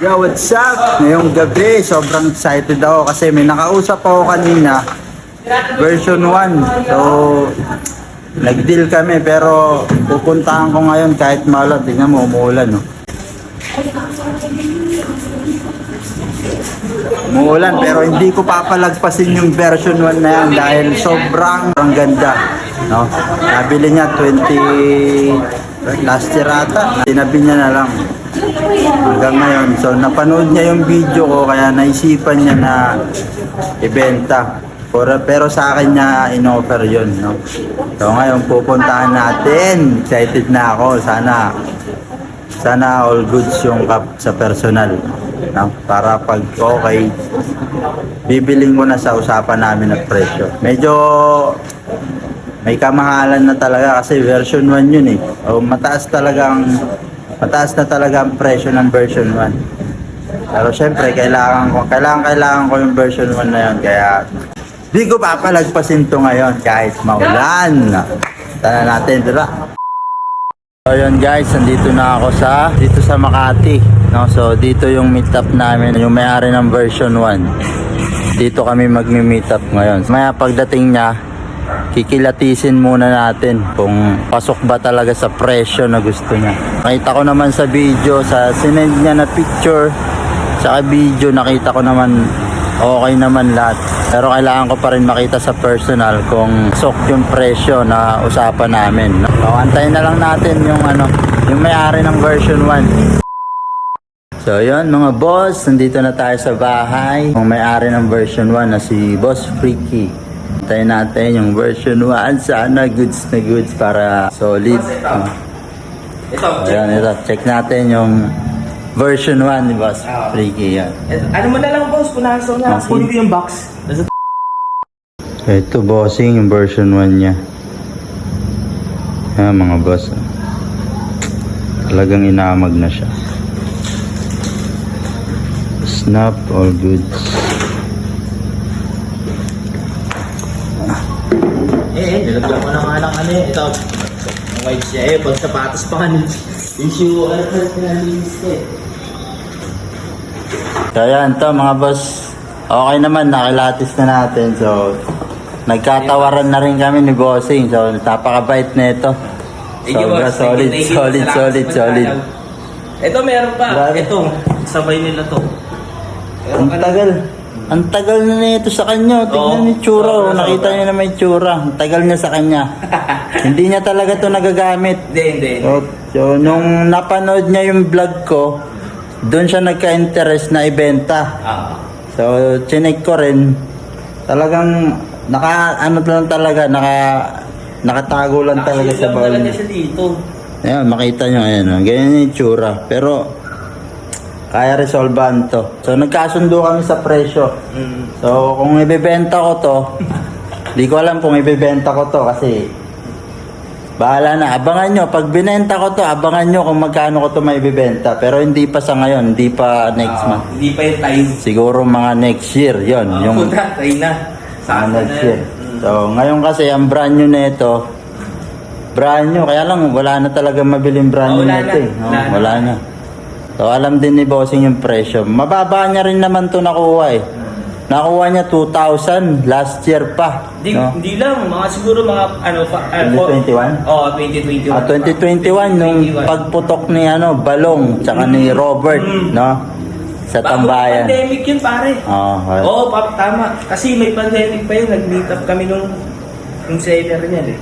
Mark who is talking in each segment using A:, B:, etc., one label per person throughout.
A: Yo, what's up? Ngayong gabi, sobrang excited ako kasi may nakausap ako kanina, version 1. So, nag-deal kami pero pupuntahan ko ngayon kahit malat. Tingnan mo, umuulan, no? Umuulan pero hindi ko papalagpasin yung version 1 na yan dahil sobrang ang ganda. No? Nabili niya 20 last year ata. Tinabi niya na lang hanggang ngayon. So napanood niya yung video ko kaya naisipan niya na ibenta. Pero, pero sa akin niya in-offer yun. No? So ngayon pupuntahan natin. Excited na ako. Sana sana all goods yung kap sa personal. No? Para pag okay, bibiling ko na sa usapan namin ng presyo. Medyo may kamahalan na talaga kasi version 1 yun eh. O, mataas talagang mataas na talaga ang presyo ng version 1. Pero syempre, kailangan ko, kailangan, kailangan ko yung version 1 na yun. Kaya, di ko papalagpasin to ngayon kahit maulan. Tara natin, tara. So yun guys, nandito na ako sa dito sa Makati. No? So dito yung meet up namin, yung may-ari ng version 1. Dito kami magmi-meet up ngayon. Maya pagdating niya, kikilatisin muna natin kung pasok ba talaga sa presyo na gusto niya. Nakita ko naman sa video, sa sinend niya na picture, sa video nakita ko naman okay naman lahat. Pero kailangan ko pa rin makita sa personal kung sok yung presyo na usapan namin. So, antayin na lang natin yung ano, yung may-ari ng version 1. So yun mga boss, nandito na tayo sa bahay. Yung may-ari ng version 1 na si Boss Freaky. Antayin natin yung version 1. Sana goods na goods para solid. Oh.
B: Ito,
A: Ayan, ito. Check natin yung version 1 ni Boss Freaky. Yan.
B: Ano mo na lang boss, punasan na.
A: Ah, sige.
B: Kunin ko yung box.
A: Ito bossing yung version 1 niya. Ayan mga boss. Talagang inamag na siya. Snap all goods.
B: Nilagyan ko na nga lang ano eh. Ito, ang white siya eh. Pag sapatos pa nga yung shoe, ano pa rin pinalinis eh.
A: So ayan to mga boss. Okay naman, nakilatis na natin. So, nagkatawaran na rin kami ni Bossing. So, napakabait na ito. Sobra solid, solid, solid, solid.
B: Ito, meron pa.
A: Grabe.
B: Ito, sabay nila to.
A: Ang tagal. Ang tagal na nito sa kanya. Tingnan
B: Oo.
A: yung tsura. oh.
B: Sobra,
A: Nakita
B: sobra.
A: niyo na may tsura. Ang tagal niya sa kanya. Hindi niya talaga to nagagamit.
B: Hindi, hindi.
A: So, so, nung napanood niya yung vlog ko, doon siya nagka-interest na ibenta.
B: Ah.
A: So, chinek ko rin. Talagang, naka, ano lang talaga, naka, nakatago lang talaga sa
B: lang
A: baul
B: talaga
A: niya.
B: siya dito.
A: Ayan, makita nyo, ayan, oh. ganyan yung tsura. Pero, kaya resolbahan to. So, nagkasundo kami sa presyo.
B: Mm.
A: So, kung ibebenta ko to, di ko alam kung ibebenta ko to kasi bahala na. Abangan nyo. Pag binenta ko to, abangan nyo kung magkano ko to may ibebenta. Pero hindi pa sa ngayon, hindi pa next
B: Ah,
A: month.
B: Hindi pa yung time.
A: Siguro mga next year, yon
B: Ah,
A: yung
B: puta, try na.
A: mga
B: Saan na
A: next
B: yan?
A: year.
B: Mm.
A: So, ngayon kasi, ang brand new na ito, brand new. Kaya lang, wala na talaga mabiling brand
B: Oh,
A: new
B: wala
A: na ito
B: na.
A: eh. No,
B: Wala na.
A: wala na. So, alam din ni Bossing yung presyo. Mababa niya rin naman to nakuha eh. Nakuha niya 2,000 last year pa.
B: Di,
A: no?
B: Hindi lang, mga siguro mga ano pa. ano,
A: 2021?
B: Oo, 2021.
A: Ah, 2021 nung
B: 2021.
A: pagputok ni ano Balong tsaka ni Robert
B: Mm.
A: no sa
B: Bago
A: tambayan.
B: pandemic yun pare.
A: Oh, okay.
B: Oo, pa, tama. Kasi may pandemic pa yun. Nag-meet up kami nung, nung seller niya eh.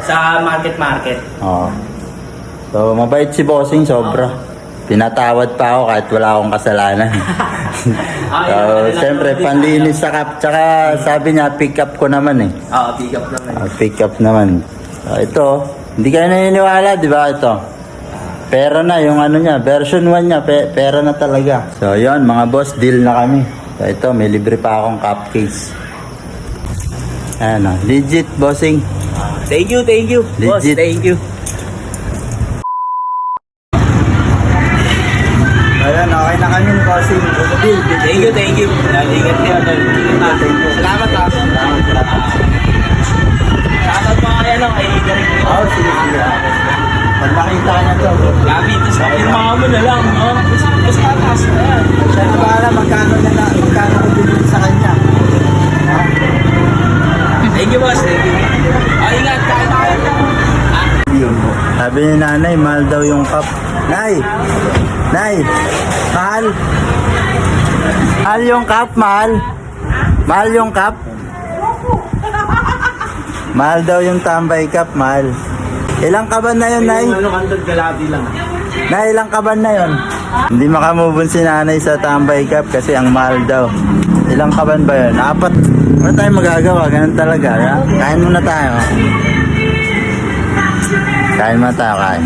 B: Sa market market.
A: Oo. So, mabait si Bossing, sobra. Pinatawad pa ako kahit wala akong kasalanan. So,
B: ano lang
A: siyempre, panlinis sa kap. Tsaka sabi niya, pick up ko naman eh.
B: Oo, pick up naman.
A: Ah, pick up naman. So, ito, hindi kayo naniniwala, di ba ito? Pera na yung ano niya, version 1 niya, pe- pera na talaga. So, yon mga boss, deal na kami. So, ito, may libre pa akong cupcakes. Ayan o, legit, bossing.
B: Thank you, thank you. Boss,
A: Legit.
B: thank you.
A: Okay. Ah, salamat ha.
B: Salamat, salamat. Sasad ay direct ko. Sige, sige. Pag
A: makita niya
B: to. Gabi, na lang, no? Tapos
A: tatas na yan. Siya na na lang,
B: magkano sa kanya. Thank you, boss. Thank you. Oh, ingat, kain tayo.
A: Sabi ni nanay, mahal daw yung cup. Nay! Nay! Mahal! Mahal yung cup, mahal! Mahal yung cup? Mahal daw yung tambay cup, mahal. Ilang kaban na yun, Nay?
B: Yung ano, kantod galati lang.
A: Nay, ilang kaban na yun? Hindi makamubon si nanay sa tambay cup kasi ang mahal daw. Ilang kaban ba yun? Apat. Ano tayo magagawa? Ganun talaga. Ya? Kain muna tayo. Kain muna tayo, kain.